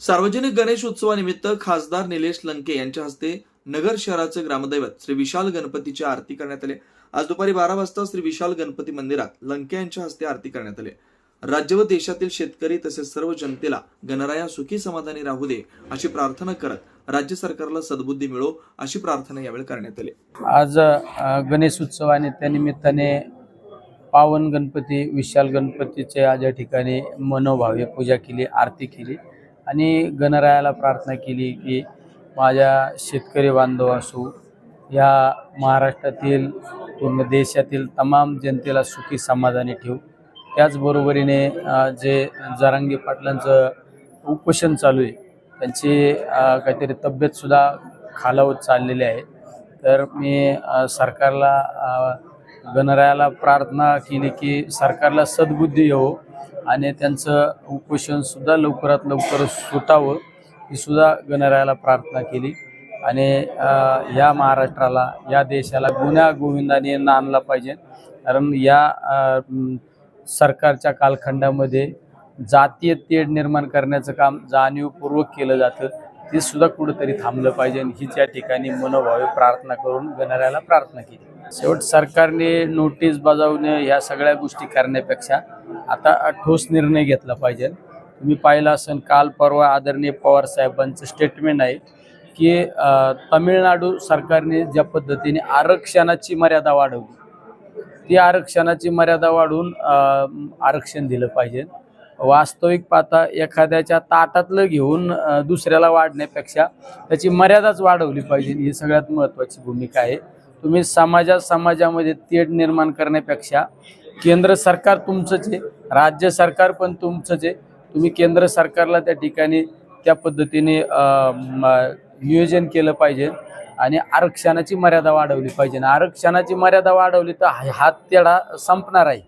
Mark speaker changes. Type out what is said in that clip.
Speaker 1: सार्वजनिक गणेश उत्सवानिमित्त खासदार निलेश लंके यांच्या हस्ते नगर शहराचे ग्रामदैवत श्री विशाल गणपतीची आरती करण्यात आली. आज दुपारी बारा वाजता श्री विशाल गणपती मंदिरात लंके यांच्या हस्ते आरती करण्यात आली. राज्य व देशातील शेतकरी तसेच सर्व जनतेला गणराया सुखी समाधानी राहू दे अशी प्रार्थना करत राज्य सरकारला सद्बुद्धी मिळो अशी प्रार्थना यावेळी करण्यात आली.
Speaker 2: आज गणेश उत्सव आणि त्यानिमित्ताने पावन गणपती विशाल गणपतीचे आज या ठिकाणी मनोभावे पूजा केली आरती केली. आणि गणरायाला प्रार्थना केली की माझ्या शेतकरी बांधव असो या महाराष्ट्रातील पूर्ण देशातील तमाम जनतेला सुखी समाधानी ठेवू. त्याचबरोबरीने जे जरांगे पाटलांचं उपोषण चालू आहे त्यांची काहीतरी तब्येतसुद्धा खालावत चाललेली आहे. तर मी सरकारला गणरायाला प्रार्थना केली की सरकारला सद्बुद्धी येवो आणि त्यांचं उपोषणसुद्धा लवकरात लवकर सुटावं ही सुद्धा गणरायाला प्रार्थना केली. आणि या महाराष्ट्राला या देशाला गुन्हा गोविंदाने नाणला पाहिजे. कारण या सरकारच्या कालखंडामध्ये जातीय तेढ निर्माण करण्याचं काम जाणीवपूर्वक केलं जातं. ते सुद्धा कुठंतरी थांबलं पाहिजे हीच या ठिकाणी मनोभावे प्रार्थना करून गणरायाला प्रार्थना केली. शेवट सरकारने नोटीस बजावणे ह्या सगळ्या गोष्टी करण्यापेक्षा आता ठोस निर्णय घेतला पाहिजे. तुम्ही पाहिलं असेल काल परवा आदरणीय पवार साहेबांचं स्टेटमेंट आहे की तामिळनाडू सरकारने ज्या पद्धतीने आरक्षणाची मर्यादा वाढवली ती आरक्षणाची मर्यादा वाढवून आरक्षण दिलं पाहिजे. वास्तविक पाहता एखाद्याच्या ताटातलं घेऊन दुसऱ्याला वाढण्यापेक्षा त्याची मर्यादाच वाढवली पाहिजे. ही सगळ्यात महत्त्वाची भूमिका आहे. तुम्ही समाजा समाजामध्ये तेढ निर्माण करण्यापेक्षा केंद्र सरकार तुमचंच आहे राज्य सरकार पण तुमचंच आहे. तुम्ही केंद्र सरकारला त्या ठिकाणी त्या पद्धतीने म, नियोजन केलं पाहिजे आणि आरक्षणाची मर्यादा वाढवली पाहिजे. आरक्षणाची मर्यादा वाढवली तर हा हा तेढा संपणार आहे.